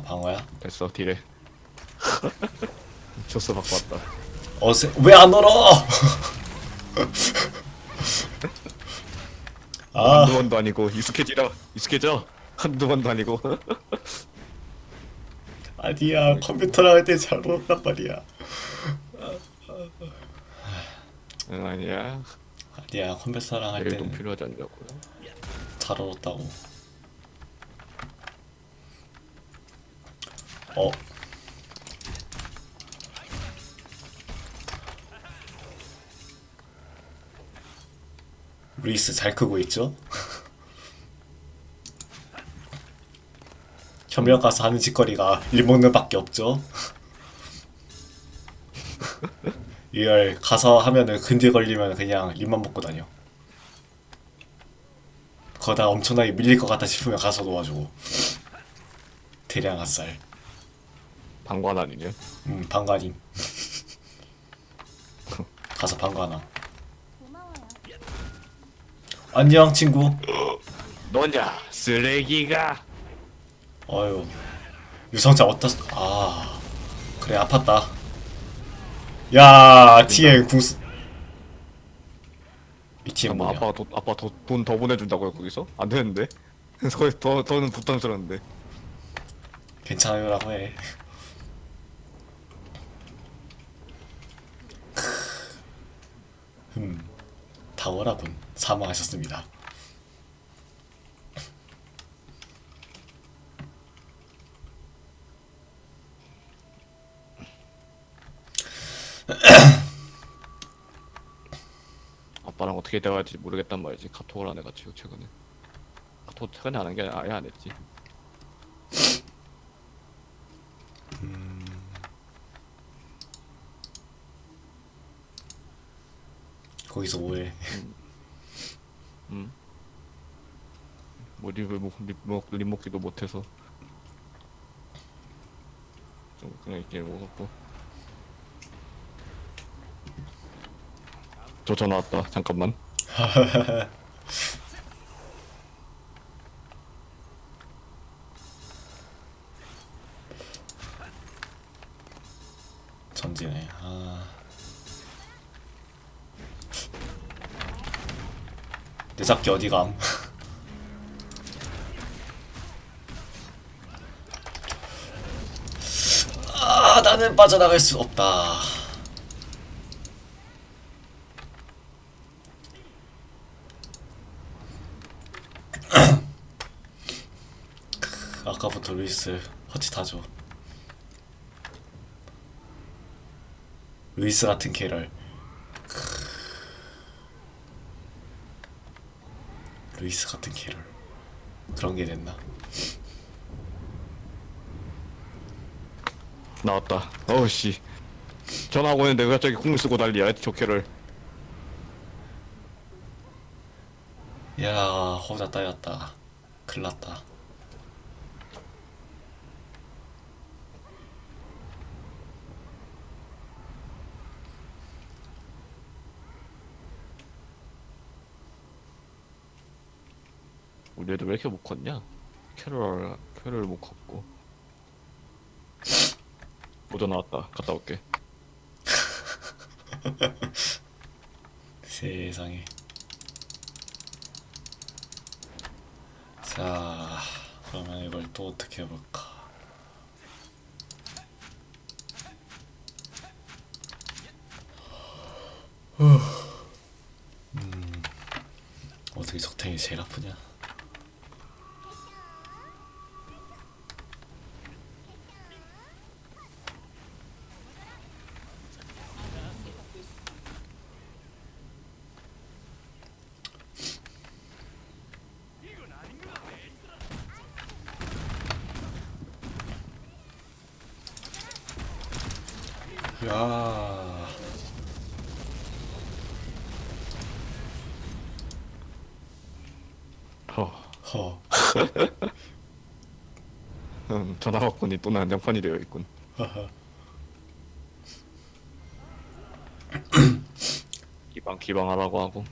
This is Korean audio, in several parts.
아 방어야? 됐어 딜해 조스 받고 왔다 어세 왜안 얼어? 아 한두 번도 아니고 익숙해지라 익숙해져 한두 번도 아니고 아니야 컴퓨터랑 할 때잘 얼었단 말이야. 응 아니야 아니야 컴퓨터랑 할 내일 돈 때는 필요하지 않냐고요 잘 얼었다고. 어 루이스 잘 크고 있죠? 현명 가서 하는 짓거리가 일 먹는 밖에 없죠? 리얼 가서 하면은 근데 걸리면 그냥 립만 먹고 다녀 거다 엄청나게 밀릴 것 같다 싶으면 가서 도와주고 대량 핫살 방관 아니냐? 음 방관임. 가서 고마워요. 안녕 친구. 너냐 쓰레기가? 어휴 유성자 어디다 쓰- 아 그래 아팠다. 야 TN 궁스 이 TN 잠깐만 뭐냐 아빠 돈 아빠 돈 더 보내준다고요 거기서? 안 되는데? 거의 더 더는 부담스러운데. 괜찮아요라고 해 흠 다워라군. 사망하셨습니다. 아빠랑 어떻게 대화할지 모르겠단 말이지. 카톡을 안 해가지고 최근에. 카톡 최근에 안 한 게 아예 안 했지 거기서 뭐해. 음. 뭐 립을 먹, 립, 먹, 립 먹기도 못해서. 좀 그냥 이렇게 먹었고. 저 전화 왔다. 잠깐만 내 잡기 어디감? 아 나는 빠져나갈 수 없다. 아까부터 루이스 허짓하죠 루이스 같은 캐럴 루이스 같은 캐럴 그런 게 됐나? 나왔다. 어우 씨. 전화하고 있는데 왜 갑자기 콩을 쓰고 난리야 조캐를. 야 호자 따였다. 큰일 났다 우리 애들 왜 이렇게 못 컸냐? 캐럴 캐럴 못 컸고. 모자 나왔다. 갔다 올게. 세상에. 자 그러면 이걸 또 어떻게 해볼까? 음 어떻게 적탱이 제일 아프냐 전화 왔군이 또 난장판이 되어 있군. 기방 기방하라고 하고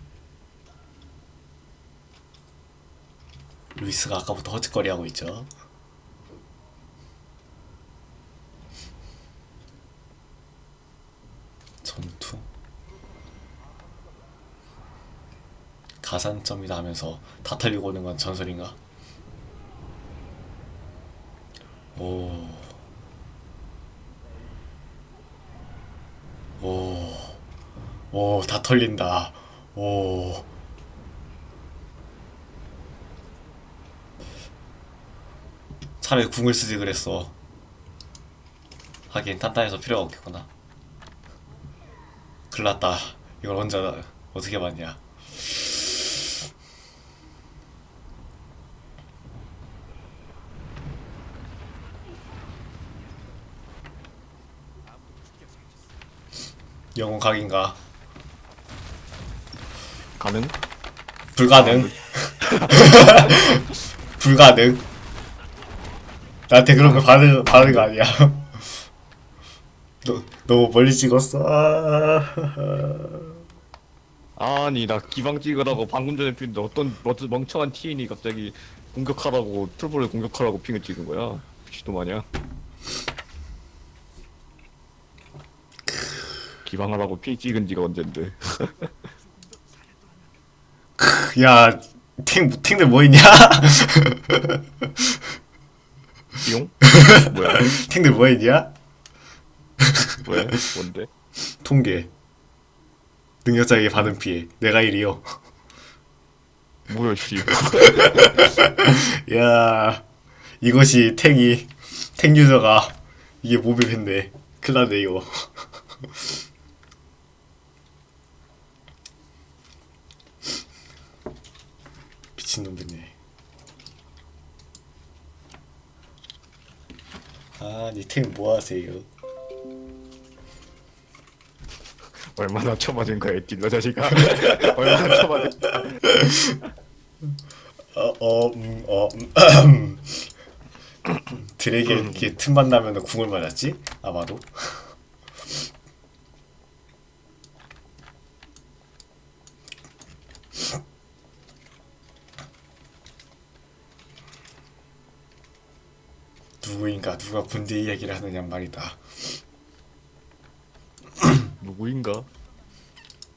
루이스가 아까부터 허짓거리하고 있죠. 전투. 가산점이다 하면서 다 털리고 오는 건 전설인가? 오, 다 털린다. 오. 차라리 궁을 쓰지 그랬어. 하긴 탄탄해서 필요가 없겠구나. 큰일났다. 이걸 혼자 어떻게 봤냐. 영웅 각인가? 가능? 불가능. 불가능. 나한테 그런 거 받은 받은 거 아니야. 너 너무 멀리 찍었어. 아, 아니 나 기방 찍으라고 방금 전에 핀데 어떤 멋- 멍청한 티인이 갑자기 공격하라고 트루볼을 공격하라고 핑을 찍은 거야 미친놈 아니야 기방하라고 핑 찍은 지가 언젠데 야, 탱 탱들 뭐 있냐? 띠용? 뭐야 탱들 뭐 있냐? 왜? 뭔데? 통계. 능력자에게 받은 피해. 내가 1위요. 뭐야 씨 야, 이것이 탱이 탱 유저가 이게 모빙했네. 큰일 났네 이거. 미친놈들네. 아니 탱 뭐하세요? 얼마나 쳐맞은 거야 딜러 자식아 얼마나 쳐맞은 어, 어, 음, 어, 음, 틈만 나면 궁을 맞았지? 아마도. 누구인가 누가 군대 이야기를 하느냐 말이다. 누구인가?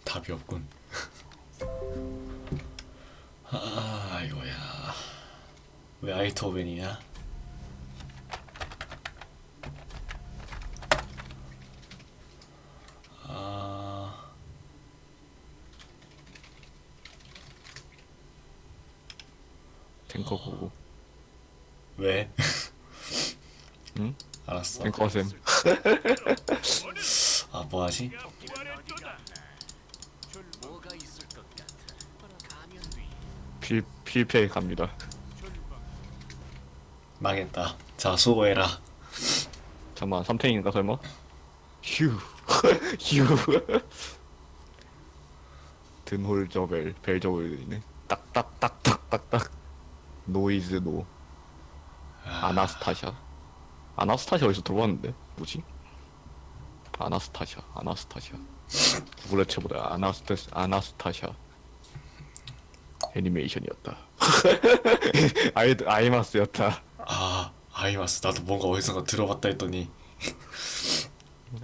답이 없군. 아 이거야. 왜 아이토벤이냐? 아 탱커 보고 왜? 응? 알았어. 탱커쌤 아 뭐하지? 필, 필패 갑니다 망했다. 자 수고해라. 잠깐만 삼탱인가 설마? 휴 휴 든홀저벨 벨저벨이네 딱딱딱딱딱딱 노이즈 노 아나스타샤 아나스타샤 어디서 들어봤는데? 뭐지? 아나스타샤 아나스타샤 구글에 쳐보다 아나스타 아나스타샤 애니메이션이었다. 아이 아이마스였다. 아 아이마스. 나도 뭔가 어디선가 들어봤다 했더니.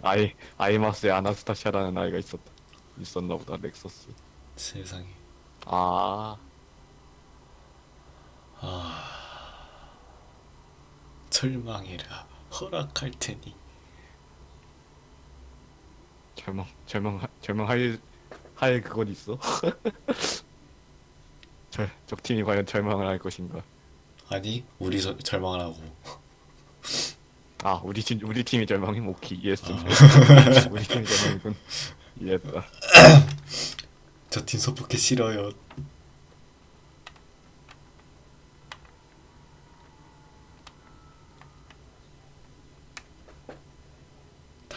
아이 아이마스에 아나스타샤라는 아이가 있었다 있었나 보다 넥서스. 세상에. 아 절망해라 허락할 테니. 절망 절망 절망할 할 그건 있어? 절, 적 팀이 과연 절망을 할 것인가? 아니 우리 저, 절망을 하고. 아 우리 팀 우리 팀이 절망이 오케이 이해했어. 우리 팀이 절망이군. 이해했다. 저 팀 소포켓 싫어요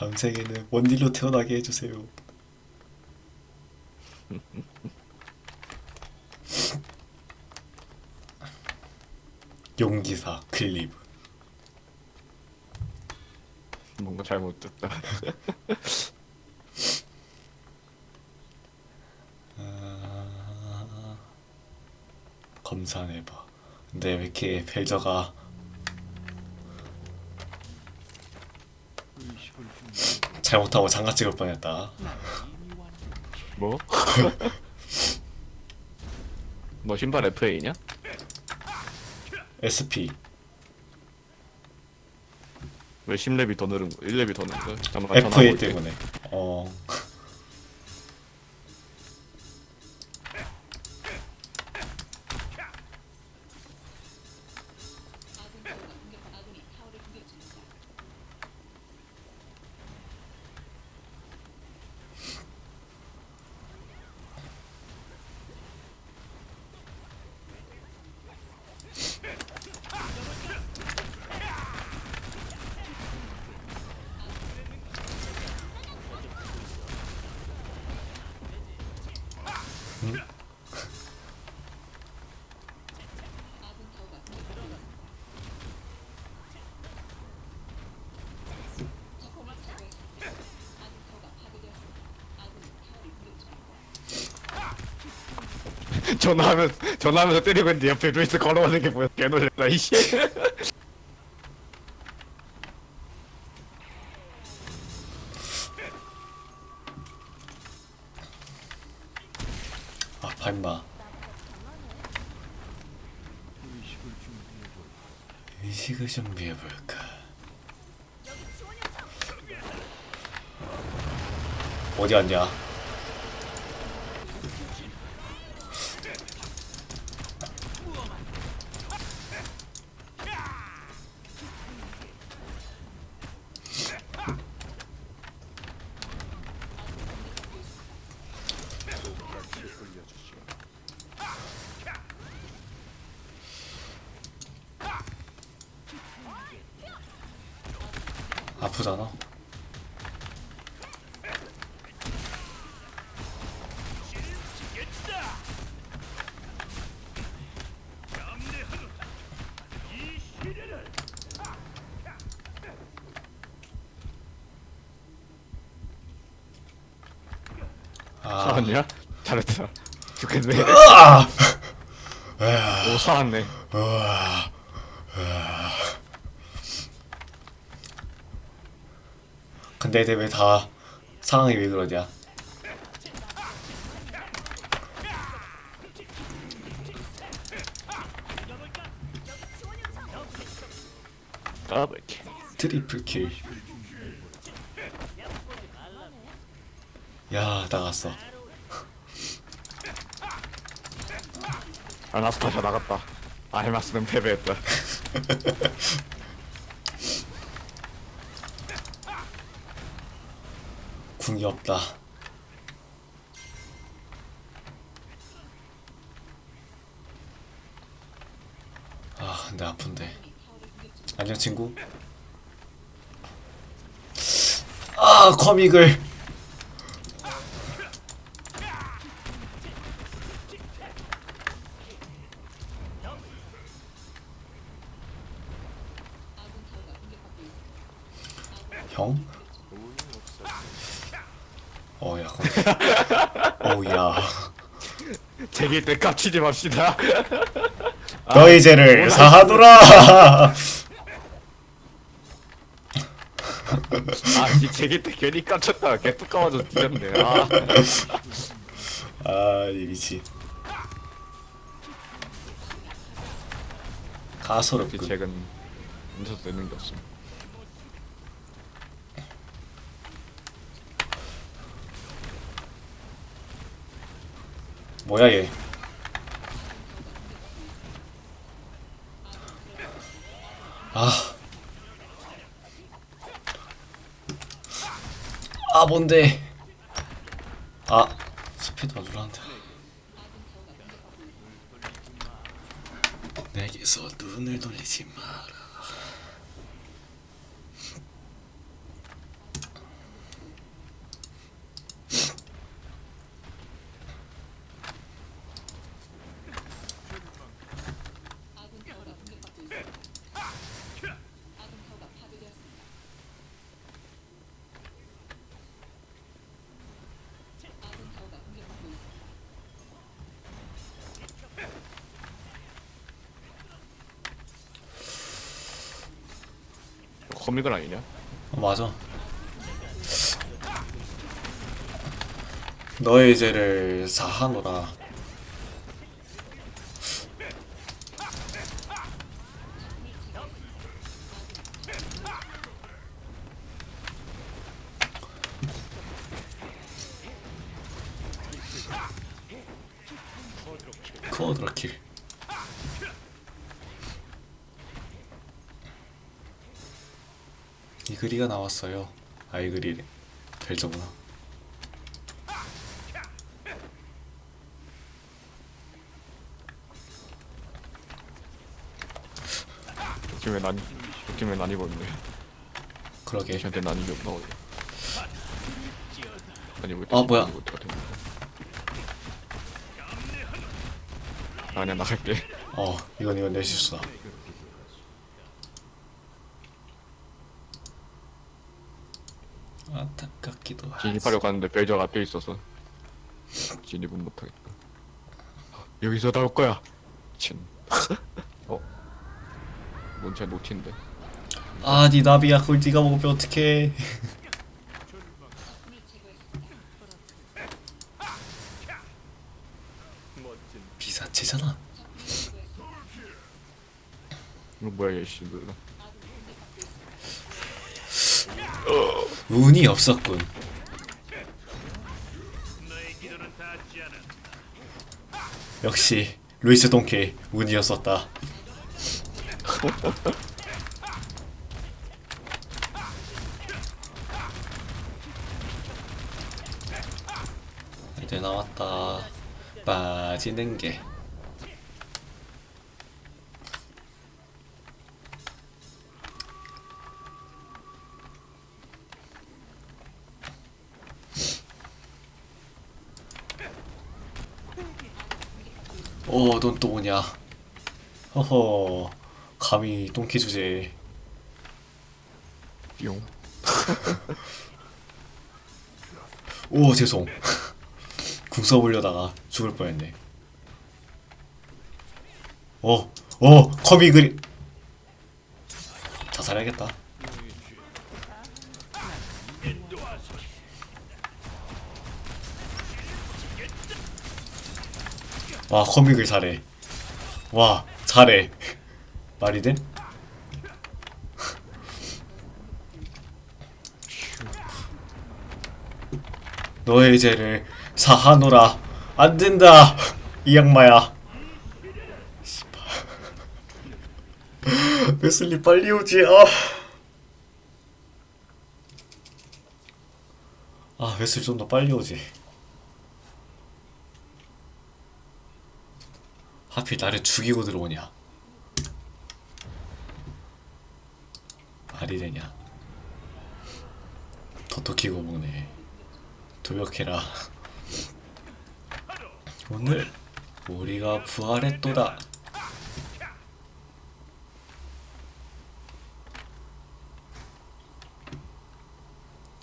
다음 생에는 원딜로 태어나게 해주세요. 용기사 클리브 뭔가 잘못 됐다. 아... 검사해봐. 근데 왜 이렇게 벨저가 잘못하고 장갑 찍을 뻔했다. 뭐? 뭐 신발 FA냐? SP 왜 10렙이 더 늘은 거 1렙이 더 늘은 거야? 잠깐만 전화하고 FA 올게. 때문에. 어. 전화하면 전화하면서 때리고 있는데 옆에 루이스 걸어가는 게 뭐야? 개놀랬다 이씨. 아, 발마. 준비해 볼까. 어디 왔냐? 아프잖아. 아, 살았냐? 잘했다. 좋겠네. 으아! 오 살았네. 으아! 근데 애들 왜 다 상황이 왜 그러냐? 더블 킬. 트리플 킬. 야 나갔어. 아나스타샤 나갔다. 알마스는 패배했다. 궁이 없다. 아 근데 아픈데. 안녕 친구. 아 커믹을. 어야 어우야 제길 때 깝치지 맙시다. 너희 죄를 사하노라 아, 이 제길 때 괜히 깝쳤다. 개뚝 까마져 뒤졌네. 아, 아이 미치 이 가소롭군 책은 인터도 되는 게 없어. 뭐야 얘? 아. 아 뭔데? 아 스피드 와주란다 내게서 눈을 돌리지 마라 거미건 아니냐? 어, 맞아. 너의 죄를 사하노라. 나왔어요. 아이 글이 벨저구나. 요즘에 난 요즘에 난 입었네. 그러게. 저한테 난 입이 없나 보네. 아니 뭐 아, 뭐야. 아 그냥 나갈게. 어, 이건 이건 내 실수다. 안타깝기도 하지. 진입하려고 하는데 벨저가 앞에 있어서 진입은 못하겠다. 여기서 나올 거야. 친. 어? 뭔쟤 노티인데. 아, 니 나비야, 그걸 네가 먹으면 어떡해. 비사체잖아. 이거 뭐야 얘씨 누나. 운이 없었군. 역시 루이스 동케 운이었었다. 이제 나왔다. 빠지는 게. 오, 넌또 오냐? 허허, 감히 똥키 주제. 뿅. 오, 죄송. 궁 써보려다가 죽을 뻔했네. 어, 어, 커비 그리. 자살해야겠다. 와, 커믹을 잘해. 와, 잘해. 말이 돼? 너의 죄를 사하노라. 안 된다. 이 악마야. 웨슬리 빨리 오지. 아. 아, 웨슬리 좀 더 빨리 오지. 하필 나를 죽이고 들어오냐? 말이 되냐? 더터키고 먹네. 도벽해라. 오늘 우리가 부활했도다.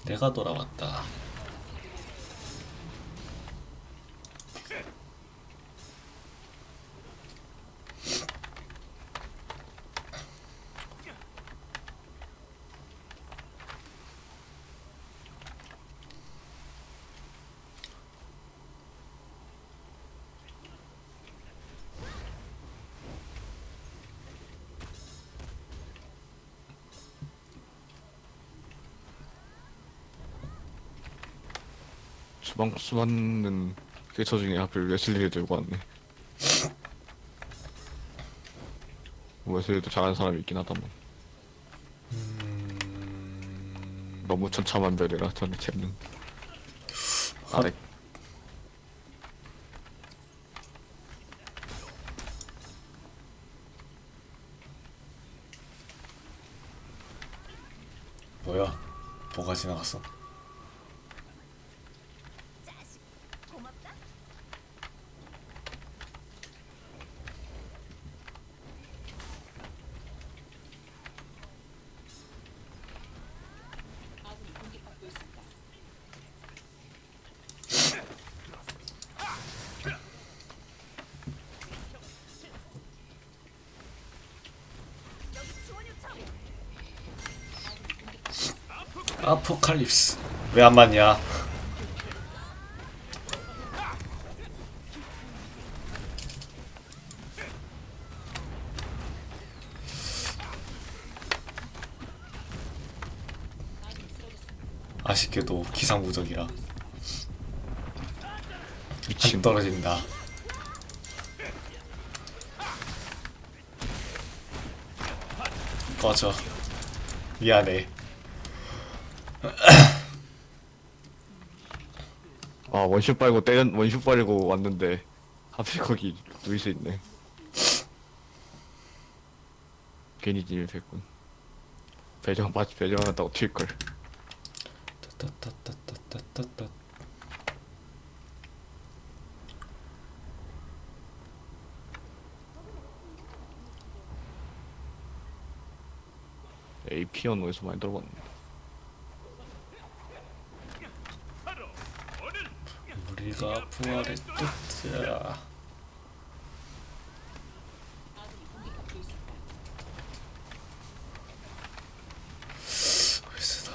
내가 돌아왔다. 수방 수많은 캐쳐 중에 하필 웨슬리를 들고 왔네. 웨슬리도 잘하는 사람이 있긴 하다만. 너무 천차만별이라 저는 쟤는. 아래 뭐야? 뭐가 지나갔어? 아포칼립스. 왜 안 맞냐? 아쉽게도 기상무적이라 미친 떨어진다. 꺼져. 미안해. 아 원슛 빨고 때려 원슛 빨고 왔는데 하필 거기 루이스 있네. 괜히 진입했군. 배정 마치 배정한다고 튈 걸. 따따따따따따따. AP언어에서 많이 들어봤는데 우리가 부활의 뜻이야. 글쎄다.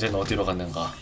단체는 어디로 갔는가